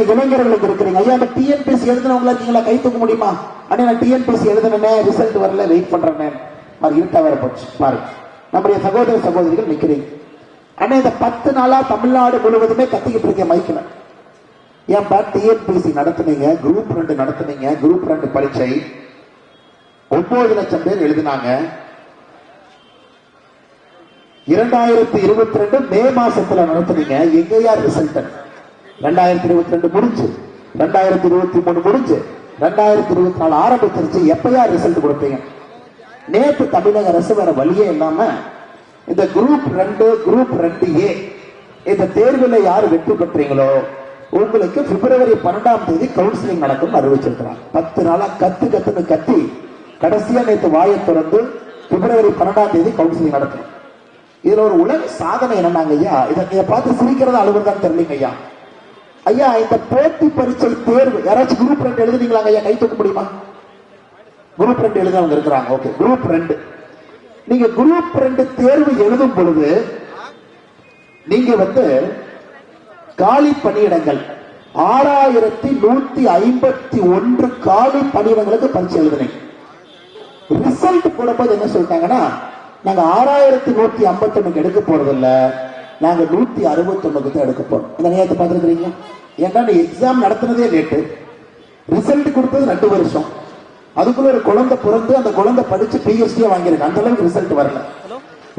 என்ன இளைஞர்களுக்கு இருக்கிறீங்க? ஐயா அந்த டிஎன்பிஎஸ்சி எழுதினவங்களா நீங்களா கை தூக்க முடியுமா? அண்ணே நான் டிஎன்பிஎஸ்சி எழுதினே ரிசல்ட் வரல வெயிட் பண்றேன். மாதிரி இருட்டா வேற போச்சு. பாருங்க நம்முடைய சகோதர சகோதரிகள் நிக்கிறீங்க. அண்ணே இந்த பத்து நாளா தமிழ்நாடு முழுவதுமே கத்திக்கிட்டு இருக்கேன் மைக்கில் ஏன்பா டிஎன்பிஎஸ்சி நடத்துனீங்க குரூப் ரெண்டு நடத்துனீங்க குரூப் ரெண்டு பரீட்சை. ஒன்பது லட்சம் பேர் எழுதினாங்க. இரண்டாயிரத்தி இருபத்தி ரெண்டு மே மாசத்துல நடத்துனீங்க. எங்கேயா ரிசல்ட் ரெண்டாயிரத்தி இருபத்தி ரெண்டு முடிஞ்சு. ரெண்டாயிரத்தி இருபத்தி மூணு முடிஞ்சு. ரெண்டாயிரத்தி இருபத்தி நாலு ஆரம்பிச்சிருச்சு. எப்பயா ரிசல்ட் கொடுப்பீங்க? நேற்று தமிழக அரசு வேற வழியே இல்லாம இந்த குரூப் ரெண்டு குரூப் ரெண்டு ஏ இந்த தேர்வுல யார் வெற்றி பெற்றீங்களோ உங்களுக்கு பிப்ரவரி பன்னெண்டாம் தேதி கவுன்சிலிங் நடக்கும் அறிவிச்சிருக்கிறாங்க. பத்து நாளா கத்து கத்துன்னு கத்தி கடைசியா நேற்று வாயை திறந்து பிப்ரவரி பன்னெண்டாம் தேதி கவுன்சிலிங் நடத்தணும். இதுல ஒரு உலக சாதனை என்னன்னாங்க ஐயா இதை இதை பார்த்து சிரிக்கிறதா அழுகுறதான் தெரியலங்க ஐயா ஐயா இந்த போட்டி பரீட்சை தேர்வு யாராச்சும் குரூப் ரெண்டு எழுதுனீங்களாங்க ஐயா? கை தூக்க முடியுமா? குரூப் ரெண்டு எழுதவங்க இருக்கிறாங்க. ஓகே குரூப் ரெண்டு நீங்க குரூப் ரெண்டு தேர்வு எழுதும் பொழுது நீங்க வந்து காலி பணியிடங்கள் ஆறாயிரத்தி நூத்தி ஐம்பத்தி ஒன்று காலி பணியிடங்களுக்கு பரிசு எழுதுனீங்க. ரிசல்ட் போடும்போது என்ன சொல்லிட்டாங்கன்னா நாங்க ஆறாயிரத்தி நூத்தி ஐம்பத்தி ஒண்ணுக்கு எடுக்க போறது நாங்க நூத்தி அறுபத்தி ஒண்ணுக்கு தான் எடுக்க போறோம். இந்த நேரத்தை பார்த்துருக்கீங்க ஏன்னா எக்ஸாம் நடத்துனதே லேட்டு ரிசல்ட் கொடுத்தது ரெண்டு வருஷம். அதுக்குள்ள ஒரு குழந்தை பிறந்து அந்த குழந்தை படிச்சு பிஎஸ்டியா வாங்கியிருக்கு. அந்த அளவுக்கு ரிசல்ட் வரல.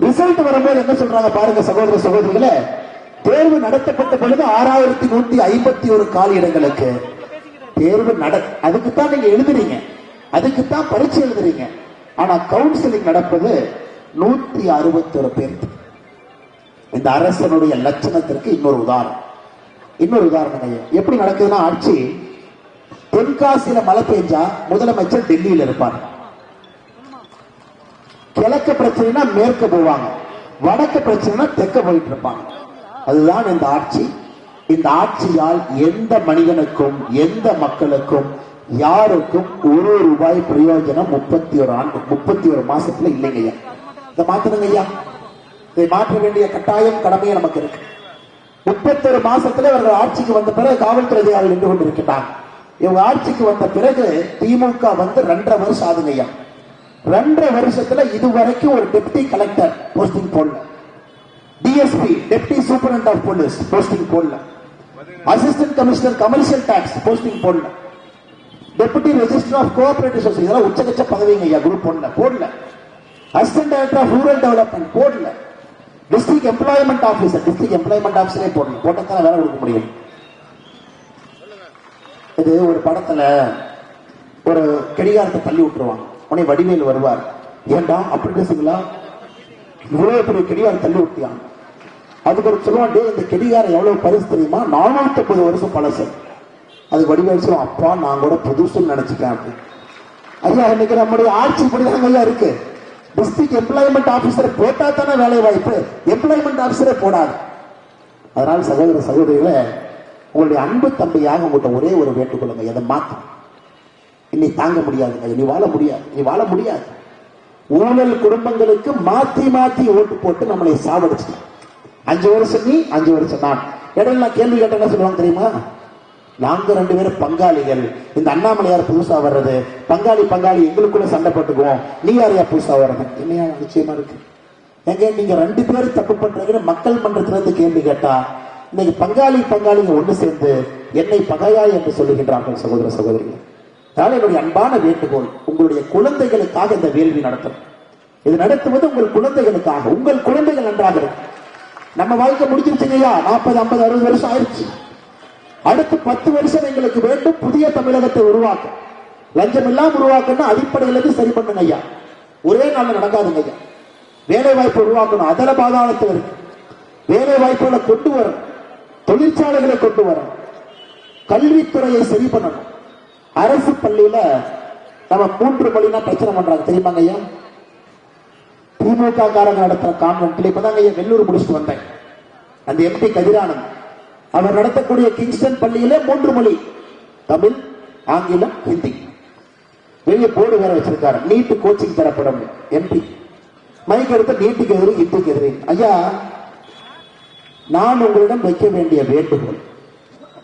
ரிசல்ட் வரும்போது என்ன சொல்றாங்க பாருங்க சகோதர சகோதரிகளே? தேர்வு நடத்தப்பட்ட பொழுது ஆறாயிரத்தி நூத்தி ஐம்பத்தி ஒரு காலி இடங்களுக்கு தேர்வு நட அதுக்கு தான் நீங்க எழுதுறீங்க. அதுக்கு தான் பரீட்சை எழுதுறீங்க. ஆனா கவுன்சிலிங் நடப்பது நூத்தி அறுபத்தி ஒரு பேர் இந்த அரசனுடைய லட்சணத்திற்கு இன்னொரு உதாரணம். இன்னொரு உதாரணம் ஐயா. எப்படி நடக்குதுன்னா ஆட்சி தென்காசியில மழை பெஞ்சா முதலமைச்சர் டெல்லியில இருப்பார். கிழக்கு பிரச்சனைனா மேற்க போவாங்க. வடக்கு பிரச்சனைனா தெற்க போயிட்டு இருப்பாங்க. அதுதான் இந்த ஆட்சி. இந்த ஆட்சியால் எந்த மனிதனுக்கும் எந்த மக்களுக்கும் யாருக்கும் ஒரு ரூபாய் பிரயோஜனம் முப்பத்தி ஒரு ஆண்டு முப்பத்தி ஒரு மாசத்துல இல்லைங்க ஐயா. இதை மாத்தணுங்க ஐயா. இதை மாற்ற வேண்டிய கட்டாயம் கடமையை நமக்கு இருக்கு. முப்பத்தொரு மாசத்துல அவர்கள் ஆட்சிக்கு வந்த பிறகு காவல்துறை அதிகாரிகள் நின்று கொண்டிருக்கிறாங்க இவங்க ஆட்சிக்கு வந்த பிறகு திமுக வந்து ரெண்டரை வருஷம் ஆதுங்கய்யா ரெண்டரை வருஷத்துல இதுவரைக்கும் ஒரு டெப்டி கலெக்டர் போஸ்டிங் போடல. DSP deputy superintendent of police posting போடல. Assistant commissioner commercial tax posting போடல. Deputy register of cooperative society இதெல்லாம் உச்சகச்ச பதவிங்க ஐயா குரூப் ஒன்ல போடல. Assistant director of rural development போடல. District employment officer district employment ஆஃபீஸரே போடணும். போட்டதான வேலை கொடுக்க முடியும். இது ஒரு படத்துல ஒரு கடிகாரத்தை தள்ளி விட்டுருவாங்க. உடனே வடிவேல் வருவார். ஏண்டா அப்படி பேசுங்களா இவ்வளவு பெரிய கடிகாரம் தள்ளி விட்டியான் அதுக்கு ஒரு சொல்லுவான் இந்த கடிகாரம் எவ்வளவு பரிசு தெரியுமா? நானூத்தி ஐம்பது வருஷம் பழசு. அது வடிவேல் சொல்லுவான் அப்பா நான் கூட புதுசுன்னு நினைச்சுட்டேன் அப்படி ஐயா இன்னைக்கு நம்முடைய ஆட்சி இப்படிதான் ஐயா இருக்கு. டிஸ்ட்ரிக்ட் எம்ப்ளாய்மெண்ட் ஆபீசர் போட்டா தானே வேலை வாய்ப்பு எம்ப்ளாய்மெண்ட் ஆபீசரே போடாது. அதனால சகோதர சகோதரிகளை உங்களுடைய அன்பு தம்பியாக உங்கள்கிட்ட ஒரே ஒரு வேண்டுகொள்ளுங்க எதை மாற்றும் இனி தாங்க முடியாதுங்க. இனி வாழ முடியாது. இனி வாழ முடியாது. ஊழல் குடும்பங்களுக்கு மாத்தி மாத்தி ஓட்டு போட்டு நம்மளை சாவடிச்சிட்டான் அஞ்சு வருஷம் நீ அஞ்சு வருஷம் நான். இடையில நான் கேள்வி கேட்ட என்ன சொல்லுவாங்க தெரியுமா? நாங்க ரெண்டு பேரும் பங்காளிகள். இந்த அண்ணாமலையார் புதுசா வர்றது? பங்காளி பங்காளி எங்களுக்குள்ள சண்டை போட்டுக்குவோம். நீ யாரையா புதுசா வர்றது? என்னையா நிச்சயமா இருக்கு. எங்க நீங்க ரெண்டு பேரும் தப்பு பண்றீங்கன்னு மக்கள் மன்றத்துல இருந்து கேள்வி கேட்டா இன்னைக்கு பங்காளி பங்காளிங்க ஒண்ணு சேர்ந்து என்னை பகையா என்று சொல்லுகின்றார்கள் சகோதர சகோதரிகள். அதனால என்னுடைய அன்பான வேண்டுகோள் உங்களுடைய குழந்தைகளுக்காக இந்த வேள்வி நடத்தும் இது நடத்துவது உங்கள் குழந்தைகளுக்காக உங்கள் குழந்தைகள் நன்றாக இருக்கு நம்ம வாழ்க்கை முடிஞ்சிருச்சுங்கய்யா. நாற்பது ஐம்பது அறுபது வருஷம் ஆயிடுச்சு. அடுத்து பத்து வருஷம் எங்களுக்கு வேண்டும் புதிய தமிழகத்தை உருவாக்க. லஞ்சம் இல்லாம உருவாக்கணும் அடிப்படையில இருந்து சரி பண்ணுங்க ஐயா. ஒரே நாள் நடக்காதுங்க ஐயா. வேலை வாய்ப்பு உருவாக்கணும். அதல பாதாளத்தில் இருக்கு. வேலை வாய்ப்புகளை கொண்டு வரணும். தொழிற்சாலைகளை கொண்டு வரணும். கல்வித்துறையை சரி பண்ணணும். அரசு பள்ளியில நம்ம மூன்று மொழினா பிரச்சனை பண்றாங்க. தெரியுமாங்க ஐயா? திமுக காரங்க நடத்துற கான்வென்ட்ல இப்பதாங்க ஐயா வெள்ளூர் முடிச்சுட்டு வந்தேன். அந்த எம்பி கதிரானந்த். அவர் நடத்தக்கூடிய கிங்ஸ்டன் பள்ளியிலே மூன்று மொழி. தமிழ் ஆங்கிலம் ஹிந்தி. வெளியே போர்டு வேற வச்சிருக்காரு. நீட்டு கோச்சிங் தரப்படும். எம்பி மைக் எடுத்து நீட்டுக்கு எதிரும் ஹிந்திக்கு எதிரி. ஐயா நான் உங்களிடம் வைக்க வேண்டிய வேண்டுகோள்.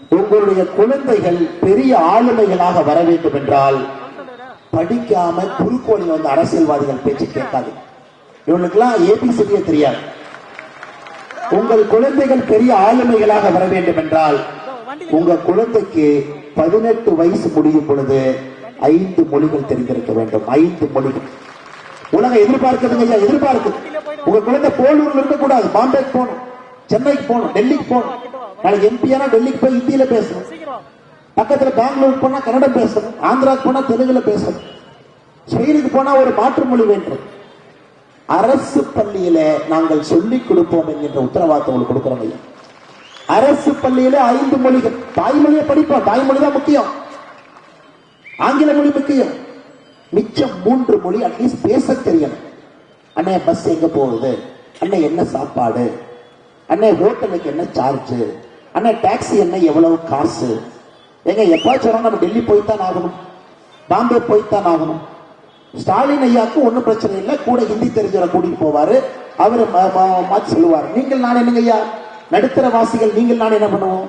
உங்களுடைய குழந்தைகள் பெரிய ஆளுமைகளாக வர வேண்டும் என்றால் படிக்காம குறுக்கோளில் வந்து அரசியல்வாதிகள் பேச்சு கேட்காது இவனுக்கெல்லாம் ஏபிசிடியே தெரியாது. உங்கள் குழந்தைகள் பெரிய ஆளுமைகளாக வர வேண்டும் என்றால் உங்க குழந்தைக்கு பதினெட்டு வயசு முடியும் பொழுது ஐந்து மொழிகள் தெரிந்திருக்க வேண்டும். ஐந்து மொழிகள். உலகம் எதிர்பார்க்குதுங்க ஐயா எதிர்பார்க்குது உங்க குழந்தை போலூர்ல இருக்க கூடாது பாம்பேக்கு போகணும் சென்னைக்கு போகணும் டெல்லிக்கு போகணும். நாளைக்கு எம்பியானா டெல்லிக்கு போய் ஹிந்தியில பேசணும். பக்கத்துல பெங்களூர் போனா கன்னடம் பேசணும் ஆந்திராக்கு போனா தெலுங்குல பேசணும். ஸ்பெயினுக்கு போனா ஒரு மாற்று மொழி வேண்டும். அரசு பள்ளியில நாங்கள் சொல்லிக் கொடுப்போம் என்கின்ற உத்தரவாதத்தை உங்களுக்கு கொடுக்கிறோம் ஐயா. அரசு பள்ளியில ஐந்து மொழிகள் தாய்மொழியை படிப்போம். தாய்மொழி தான் முக்கியம். ஆங்கில மொழி முக்கியம். மிச்சம் மூன்று மொழி அட்லீஸ்ட் பேச தெரியணும். அண்ணே பஸ் எங்க போகுது? அண்ணே என்ன சாப்பாடு? அண்ணே ஹோட்டலுக்கு என்ன சார்ஜ் அண்ணே டாக்ஸி என்ன எவ்வளவு காசு? எங்க எப்பாச்சும் நம்ம டெல்லி போய்த்தான் ஆகணும். பாம்பே போய்த்தான் ஆகணும். ஸ்டாலின் ஐயாவுக்கு ஒன்றும் பிரச்சனை இல்லை. கூட ஹிந்தி தெரிஞ்சவரை கூட்டிட்டு போவாரு. அவரு மாற்றி சொல்லுவார். நீங்கள் நான் என்னங்க ஐயா? நடுத்தர வாசிகள் நீங்கள் நான் என்ன பண்ணுவோம்?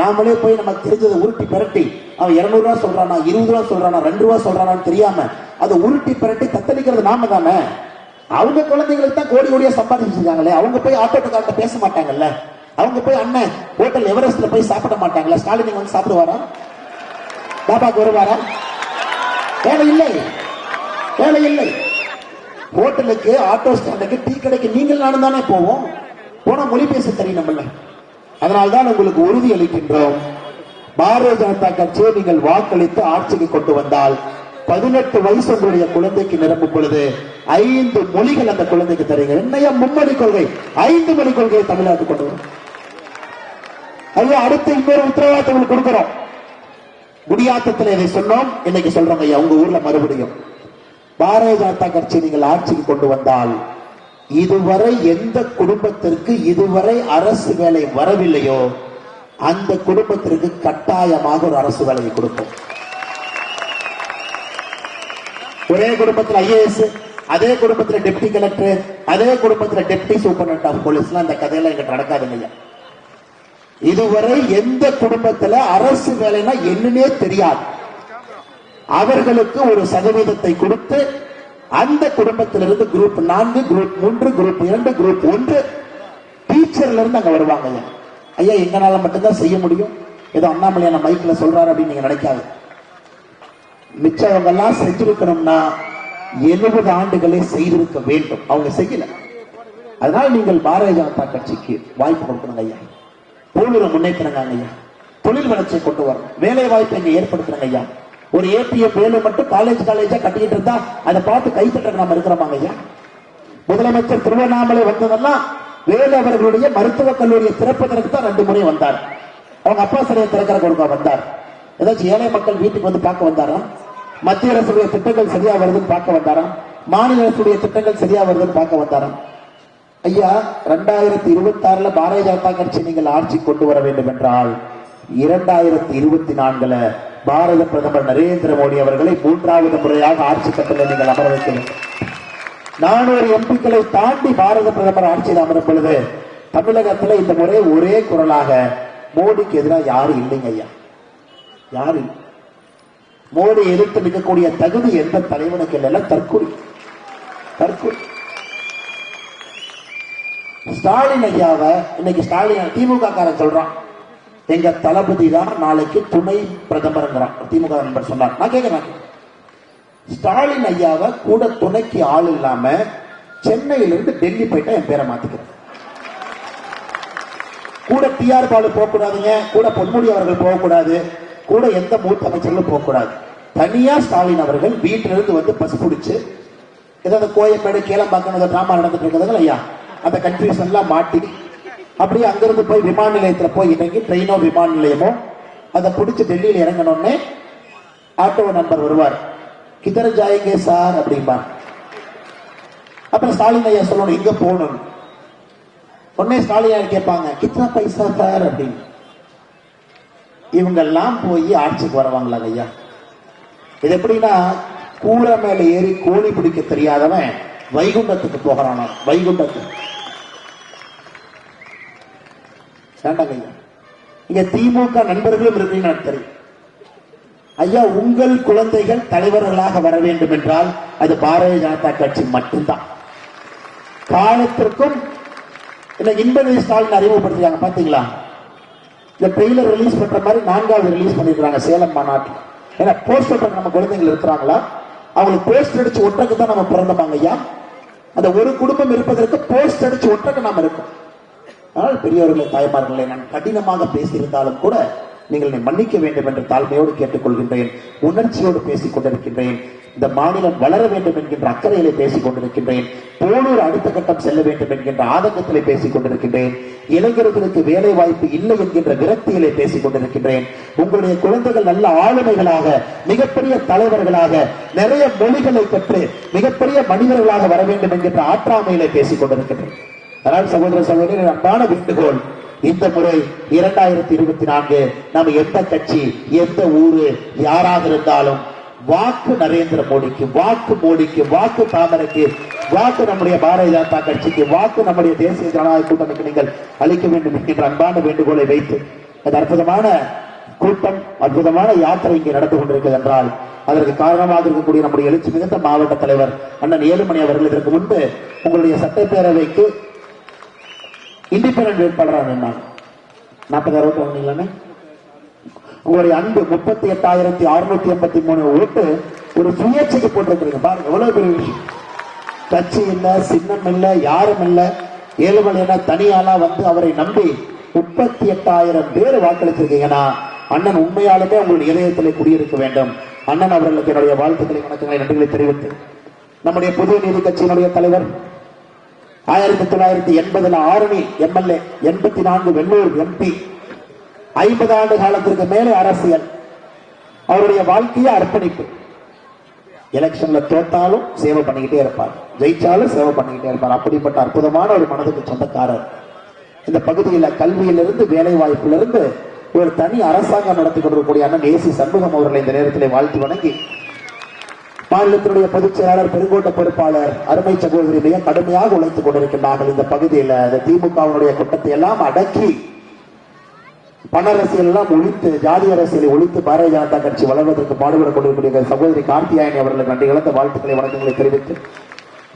நாமளே போய் நமக்கு தெரிஞ்சதை உருட்டி பிரட்டி அவன் இருநூறு ரூபா சொல்றானா இருபது ரூபா சொல்றானா ரெண்டு ரூபா சொல்றானான்னு தெரியாம அதை உருட்டி பிரட்டி தத்தளிக்கிறது நாம தானே? அவங்க குழந்தைங்களுக்கு தான் கோடி கோடியா சம்பாதிச்சிருக்காங்களே. அவங்க போய் ஆட்டோட்டுக்கார்ட்ட பேச மாட்டாங்கல்ல? அவங்க போய் அண்ணன் ஹோட்டல் எவரெஸ்ட்ல போய் சாப்பிட மாட்டாங்களா? ஸ்டாலின் வந்து சாப்பிடுவாரா? பாபாக்கு வருவாரா? வேலை இல்லை. தேவையில்லை இல்லை ஹோட்டலுக்கு ஆட்டோ ஸ்டாண்டுக்கு டீ கடைக்கு நீங்கள் நானும் தானே போவோம். போனா மொழி பேச தெரியும் நம்மள அதனால்தான் உங்களுக்கு உறுதி அளிக்கின்றோம். பாரதிய ஜனதா கட்சியை நீங்கள் வாக்களித்து ஆட்சிக்கு கொண்டு வந்தால் பதினெட்டு வயசு உங்களுடைய குழந்தைக்கு நிரம்பும் பொழுது ஐந்து மொழிகள் அந்த குழந்தைக்கு தருங்க என்னைய மும்மொழி கொள்கை? ஐந்து மொழி கொள்கையை தமிழ்நாட்டு கொண்டு வரும். ஐயா அடுத்து இன்னொரு உத்தரவாதத்தை கொடுக்கிறோம். குடியாத்தத்தில் இதை சொன்னோம். இன்னைக்கு சொல்றோம் ஐயா உங்க ஊர்ல மறுபடியும். பாரதிய ஜனதா கட்சி நீங்கள் ஆட்சிக்கு கொண்டு வந்தால் இதுவரை எந்த குடும்பத்திற்கு இதுவரை அரசு வேலை வரவில்லையோ அந்த குடும்பத்திற்கு கட்டாயமாக ஒரு அரசு வேலையை கொடுப்போம். ஒரே குடும்பத்தில் ஐஏஎஸ் அதே குடும்பத்தில் டெப்டி கலெக்டர் அதே குடும்பத்தில் டெப்டி சூப்பர் ஆஃப் போலீஸ்லாம் அந்த கதையெல்லாம் எங்கிட்ட நடக்காதுங்க ஐயா. இதுவரை எந்த குடும்பத்துல அரசு வேலைன்னா என்னன்னே தெரியாது. அவர்களுக்கு ஒரு சதவீதத்தை கொடுத்து அந்த குடும்பத்திலிருந்து குரூப் நான்கு குரூப் மூன்று குரூப் இரண்டு குரூப் ஒன்று டீச்சர்ல இருந்து அங்க வருவாங்க ஐயா. ஐயா எங்களால மட்டும்தான் செய்ய முடியும். ஏதோ அண்ணாமலையான மைக்ல சொல்றாரு அப்படின்னு நீங்க நினைக்காது. மிச்சவங்க எல்லாம் செஞ்சிருக்கணும்னா எழுபது ஆண்டுகளே செய்திருக்க வேண்டும். அவங்க செய்யல. அதனால நீங்கள் பாரதிய ஜனதா கட்சிக்கு வாய்ப்பு கொடுக்கணுங்க ஐயா. பொருளை முன்னேற்றங்க ஐயா. தொழில் வளர்ச்சியை கொண்டு வரணும். வேலை வாய்ப்பை இங்க ஏற்படுத்துறங்க ஐயா. ஒரு ஏபிஎம் வேலு மட்டும் காலேஜ் காலேஜா கட்டிக்கிட்டு இருந்தா அதை பார்த்து கை தட்டுறது நாம இருக்கிறோமாங்க ஐயா? முதலமைச்சர் திருவண்ணாமலை வந்ததெல்லாம் வேலு அவர்களுடைய மருத்துவக் கல்லூரியை திறப்பதற்கு தான் ரெண்டு முறை வந்தார். அவங்க அப்பா சிலையை திறக்கிற கொடுக்க வந்தார். ஏதாச்சும் ஏழை மக்கள் வீட்டுக்கு வந்து பார்க்க வந்தாரா? மத்திய அரசுடைய திட்டங்கள் சரியா வருதுன்னு பார்க்க வந்தாராம் மாநில அரசுடைய திட்டங்கள் சரியா வருதுன்னு பார்க்க வந்தாராம் ஐயா ரெண்டாயிரத்தி இருபத்தி ஆறுல பாரதிய ஜனதா கட்சி நீங்கள் ஆட்சி கொண்டு வர வேண்டும் என்றால் இரண்டாயிரத்தி இருபத்தி நான்குல பாரத பிரதமர் நரேந்திர மோடி அவர்களை மூன்றாவது முறையாக ஆட்சி கட்டளை நீங்கள் அமர வைக்க நானூறு எம்பிக்களை தாண்டி பாரத பிரதமர் ஆட்சியில் அமரும் பொழுது தமிழகத்துல இந்த முறை ஒரே குரலாக மோடிக்கு எதிராக யாரும் இல்லைங்க ஐயா. யாரு மோடி எதிர்த்து நிற்கக்கூடிய தகுதி எந்த தலைவனுக்கு இல்லை தற்கொலை. தற்கொலை. ஸ்டாலின் ஐயாவை இன்னைக்கு ஸ்டாலின் திமுக காரன் சொல்றான் எங்க தளபதி தான் நாளைக்கு துணை பிரதமர்ங்கிறான். திமுக நண்பர் சொன்னார். நான் கேட்கிறேன் ஸ்டாலின் ஐயாவை கூட துணைக்கு ஆள் இல்லாம சென்னையிலிருந்து டெல்லி போயிட்டா என் பேரை மாத்திக்கிறேன். கூட டிஆர் பாலு போகக்கூடாதுங்க. கூட பொன்முடி அவர்கள் போகக்கூடாது. கூட எந்த மூத்த அமைச்சர்களும் போகக்கூடாது. தனியா ஸ்டாலின் அவர்கள் வீட்டிலிருந்து வந்து பஸ் பிடிச்சு ஏதாவது கோயம்பேடு கேளம்பாக்கம் டிராமா நடந்துட்டு இருக்குதுங்களா ஐயா? அந்த கன்ஃபியூஷன்லாம் மாட்டி அப்படியே அங்கிருந்து போய் விமான நிலையத்துல போய் இறங்கி ட்ரெயினோ விமான நிலையமோ அதை பிடிச்சி டெல்லியில இறங்கணும்னே ஆட்டோ நண்பர் வருவார். கிதர் ஜாயங்க சார் அப்படிம்பார். அப்புறம் ஸ்டாலின் ஐயா சொல்லணும் இங்க போகணும். உடனே ஸ்டாலின் கேட்பாங்க கித்தனா பைசா சார் அப்படின்னு. இவங்கெல்லாம் போய் ஆட்சிக்கு வருவாங்களா ஐயா. இது எப்படின்னா கூரை மேல ஏறி கோழி பிடிக்க தெரியாதவன் வைகுண்டத்துக்கு போகிறானா வைகுண்டத்துக்கு. வேண்டாங்க ஐயா இங்க திமுக நண்பர்களும் இருக்கீங்கன்னு தெரியும். ஐயா உங்கள் குழந்தைகள் தலைவர்களாக வர வேண்டும் என்றால் அது பாரதிய ஜனதா கட்சி மட்டும்தான். காலத்திற்கும் இல்ல ஸ்டாலின் அறிமுகப்படுத்திருக்காங்க பாத்தீங்களா? இந்த ட்ரெய்லர் ரிலீஸ் பண்ற மாதிரி நான்காவது ரிலீஸ் பண்ணிருக்காங்க சேலம் மாநாட்டில். ஏன்னா போஸ்டர் பண்ண நம்ம குழந்தைகள் இருக்கிறாங்களா? அவங்களுக்கு போஸ்ட் அடிச்சு ஒட்டக்கு தான் நம்ம பிறந்தமாங்க ஐயா? அந்த ஒரு குடும்பம் இருப்பதற்கு போஸ்ட் அடிச்சு ஒட்டக்கு நாம இருக்கோம். ஆனால் பெரியவர்களே தாய்மார்களே நான் கடினமாக பேசியிருந்தாலும் கூட நீங்கள் என்னை மன்னிக்க வேண்டும் என்று தாழ்மையோடு கேட்டுக்கொள்கின்றேன் உணர்ச்சியோடு பேசிக் கொண்டிருக்கின்றேன் இந்த மாநிலம் வளர வேண்டும் என்கின்ற அக்கறையிலே பேசிக் கொண்டிருக்கின்றேன் போனூர் அடுத்த கட்டம் செல்ல வேண்டும் என்கின்ற ஆதங்கத்திலே பேசிக் கொண்டிருக்கின்றேன் இளைஞர்களுக்கு வேலை வாய்ப்பு இல்லை என்கின்ற விரக்தியிலே பேசிக் கொண்டிருக்கின்றேன் உங்களுடைய குழந்தைகள் நல்ல ஆளுமைகளாக மிகப்பெரிய தலைவர்களாக நிறைய மொழிகளை கற்று மிகப்பெரிய மனிதர்களாக வர வேண்டும் என்கின்ற ஆற்றாமையிலே பேசிக் கொண்டிருக்கின்றேன். அதனால் சகோதர சகோதரி அன்பான வேண்டுகோள் இந்த முறை இரண்டாயிரத்தி இருபத்தி நான்கு நம்ம எந்த கட்சி எந்த ஊரு யாராக இருந்தாலும் வாக்கு நரேந்திர மோடிக்கு வாக்கு மோடிக்கு வாக்கு தாமரைக்கு வாக்கு நம்முடைய பாரதிய ஜனதா கட்சிக்கு வாக்கு நம்முடைய தேசிய ஜனநாயக கூட்டணிக்கு நீங்கள் அளிக்க வேண்டும் என்கின்ற அன்பான வேண்டுகோளை வைத்து அது அற்புதமான கூட்டம் அற்புதமான யாத்திரை இங்கே நடந்து கொண்டிருக்கிறது என்றால் அதற்கு காரணமாக இருக்கக்கூடிய நம்முடைய எழுச்சி மிகுந்த மாவட்ட தலைவர் அண்ணன் ஏழுமணி அவர்கள் இதற்கு முன்பு உங்களுடைய சட்டப்பேரவைக்கு இண்டிபெண்ட் வேட்பாளராக நின்னாங்க நாற்பதாயிரம் ஓட்டு வாங்கினீங்களானே உங்களுடைய அன்பு முப்பத்தி எட்டாயிரத்தி அறுநூத்தி எண்பத்தி மூணு ஓட்டு ஒரு சுயேட்சைக்கு போட்டிருக்கிறீங்க. பாருங்க எவ்வளவு பெரிய விஷயம். கட்சி இல்ல சின்னம் இல்ல யாரும் இல்ல. ஏழுமலை என தனியாளா வந்து அவரை நம்பி முப்பத்தி எட்டாயிரம் பேர் வாக்களிச்சிருக்கீங்கன்னா அண்ணன் உண்மையாலுமே உங்களுடைய இதயத்திலே குடியிருக்க வேண்டும். அண்ணன் அவர்களுக்கு என்னுடைய வாழ்த்துக்களை வணக்கங்களை நன்றிகளை தெரிவித்து. நம்முடைய புதிய நீதி கட்சியினுடைய தலைவர் ஆயிரத்தி தொள்ளாயிரத்தி எண்பதுல ஆரணி எம்எல்ஏ எண்பத்தி நான்கு வெள்ளூர் எம்பி ஐம்பது ஆண்டு காலத்திற்கு மேலே அரசியல். அவருடைய வாழ்க்கையை அர்ப்பணிப்பு. எலெக்ஷன்ல தோத்தாலும் சேவை பண்ணிக்கிட்டே இருப்பார். ஜெயிச்சாலும் சேவை பண்ணிக்கிட்டே இருப்பார். அப்படிப்பட்ட அற்புதமான ஒரு மனதுக்கு சொந்தக்காரர். இந்த பகுதியில கல்வியிலிருந்து வேலை வாய்ப்பிலிருந்து ஒரு தனி அரசாங்கம் நடத்தி கொண்டிருக்கக்கூடிய அண்ணன் ஏசி சண்முகம் அவர்களை இந்த நேரத்திலே வாழ்த்து வணங்கி மாநிலத்தினுடைய பொதுச் செயலாளர் பெருங்கோட்ட பொறுப்பாளர் அருமை சகோதரி மிக கடுமையாக உழைத்துக் கொண்டிருக்கின்றார்கள். இந்த பகுதியில் இந்த திமுகவினுடைய கூட்டத்தை எல்லாம் அடக்கி பண அரசியல் எல்லாம் ஒழித்து ஜாதி அரசியலை ஒழித்து பாரதிய ஜனதா கட்சி வளர்வதற்கு பாடுபட கொண்டிருக்கிற சகோதரி கார்த்தியாயனி அவர்களுக்கு நன்றி வாழ்த்துக்களை வணக்கங்களை தெரிவித்து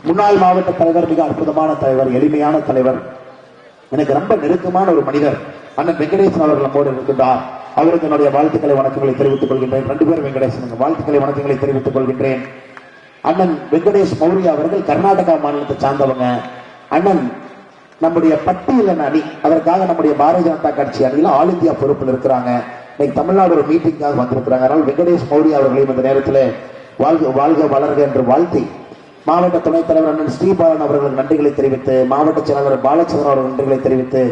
முன்னாள் மாவட்ட தலைவர் மிக அற்புதமான தலைவர் எளிமையான தலைவர் எனக்கு ரொம்ப நெருக்கமான ஒரு மனிதர் அண்ணன் வெங்கடேசன் அவர்கள் நம்மோடு இருக்கின்றார். அவருக்கு என்னுடைய வாழ்த்துக்களை வணக்கங்களை தெரிவித்துக் கொள்கின்றேன். ரெண்டு பேரும் வெங்கடேசன் வாழ்த்துக்களை வணக்கங்களை தெரிவித்துக் கொள்கின்றேன். அண்ணன் வெங்கடேஷ் மௌரியா அவர்கள் கர்நாடகா மாநிலத்தை சார்ந்தவங்க. அண்ணன் நம்முடைய பட்டியலன் அணி அதற்காக நம்முடைய பாரதிய ஜனதா கட்சி அணியில் ஆல் இந்தியா பொறுப்பில் இருக்கிறாங்க. இன்னைக்கு தமிழ்நாடு ஒரு மீட்டிங்காக வந்திருக்கிறாங்க. அதனால் வெங்கடேஷ் மௌரியா அவர்களையும் இந்த நேரத்தில் வாழ்க வாழ்க வளர்க என்று வாழ்த்தி மாவட்ட துணைத் தலைவர் அண்ணன் ஸ்ரீபாலன் அவர்கள் நன்றிகளை தெரிவித்து மாவட்ட செயலாளர் பாலச்சந்திரன் அவர்கள் நன்றிகளை தெரிவித்து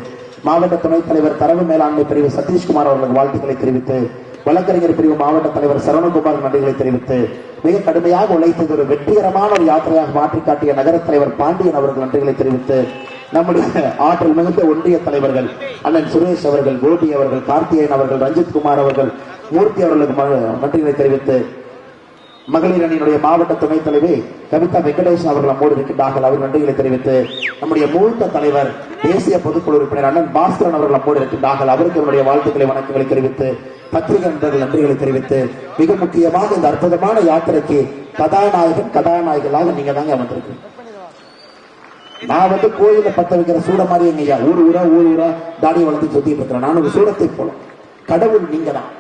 மாவட்ட துணைத் தலைவர் தரவு மேலாண்மை பிரிவு சதீஷ்குமார் அவர்களுக்கு வாழ்த்துக்களை தெரிவித்து வழக்கறிஞர் பிரிவு மாவட்ட தலைவர் சரவணகுமார் நன்றிகளை தெரிவித்து மிக கடுமையாக உழைத்தது ஒரு வெற்றிகரமான ஒரு யாத்திரையாக மாற்றி காட்டிய நகர தலைவர் பாண்டியன் அவர்கள் நன்றிகளை தெரிவித்து நம்முடைய ஆற்றல் மிகுந்த ஒன்றிய தலைவர்கள் அண்ணன் சுரேஷ் அவர்கள் கோபி அவர்கள் கார்த்திகேயன் அவர்கள் ரஞ்சித் குமார் அவர்கள் மூர்த்தி அவர்களுக்கு நன்றிகளை தெரிவித்து மகளிர் அணியினுடைய மாவட்ட துணைத் தலைவி கவிதா வெங்கடேசன் அவர்கள் நம்மோடு இருக்கின்றார்கள். அவர் நன்றிகளை தெரிவித்து நம்முடைய மூத்த தலைவர் தேசிய பொதுக்குழு உறுப்பினர் அண்ணன் பாஸ்கரன் அவர்கள் நம்மோடு இருக்கின்றார்கள். அவருக்கு என்னுடைய வாழ்த்துக்களை வணக்கங்களை தெரிவித்து பத்திரிகை நண்பர்கள் நன்றிகளை தெரிவித்து மிக முக்கியமாக இந்த அற்புதமான யாத்திரைக்கு கதாநாயகன் கதாநாயகர்களாக நீங்க தாங்க வந்திருக்கீங்க. நான் வந்து கோயில பத்த வைக்கிற சூட மாதிரி எங்க ஊர் ஊரா ஊர் ஊரா தாடி வளர்த்து சுத்திட்டு இருக்கிறேன். நான் ஒரு சூடத்தை போல. கடவுள் நீங்க தான்